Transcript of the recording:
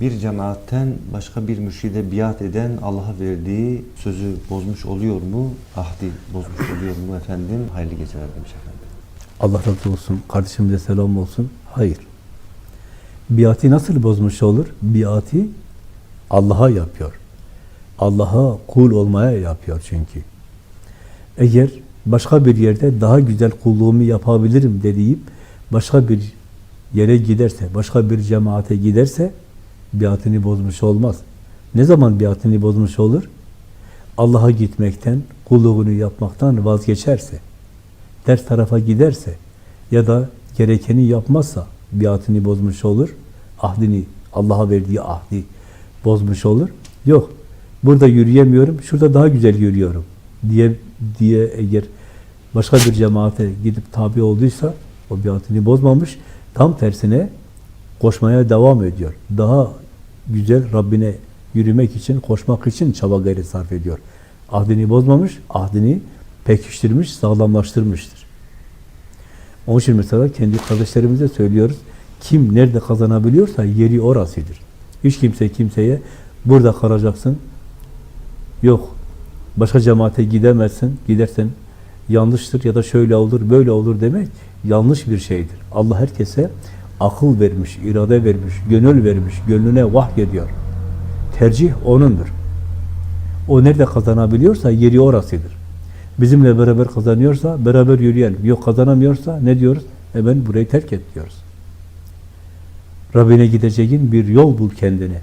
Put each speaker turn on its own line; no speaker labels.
bir cemaatten başka bir mürşide biat eden Allah'a verdiği sözü bozmuş oluyor mu? Ahdi bozmuş oluyor mu efendim? Hayırlı geceler demiş efendim.
Allah razı olsun. Kardeşimize selam olsun. Hayır. Biati nasıl bozmuş olur? Biati Allah'a yapıyor. Allah'a kul olmaya yapıyor çünkü. Eğer başka bir yerde daha güzel kulluğumu yapabilirim dediğim başka bir yere giderse, başka bir cemaate giderse biatini bozmuş olmaz. Ne zaman biatini bozmuş olur? Allah'a gitmekten, kulluğunu yapmaktan vazgeçerse, ters tarafa giderse ya da gerekeni yapmazsa biatini bozmuş olur. Ahdini, Allah'a verdiği ahdi bozmuş olur. Yok, burada yürüyemiyorum, şurada daha güzel yürüyorum diye diye eğer başka bir cemaate gidip tabi olduysa o biatini bozmamış. Tam tersine koşmaya devam ediyor. Daha güzel Rabbine yürümek için, koşmak için çaba gayret sarf ediyor. Ahdini bozmamış, ahdini pekiştirmiş, sağlamlaştırmıştır. Onun için mesela kendi kardeşlerimize söylüyoruz. Kim nerede kazanabiliyorsa yeri orasıdır. Hiç kimse kimseye burada kalacaksın. Yok. Başka cemaate gidemezsin. Gidersen yanlıştır ya da şöyle olur, böyle olur demek yanlış bir şeydir. Allah herkese akıl vermiş, irade vermiş, gönül vermiş, gönlüne vahyediyor. Tercih O'nundur. O nerede kazanabiliyorsa yeri orasıdır. Bizimle beraber kazanıyorsa beraber yürüyelim. Yok kazanamıyorsa ne diyoruz? E ben burayı terk et diyoruz. Rabbine gideceğin bir yol bul kendine.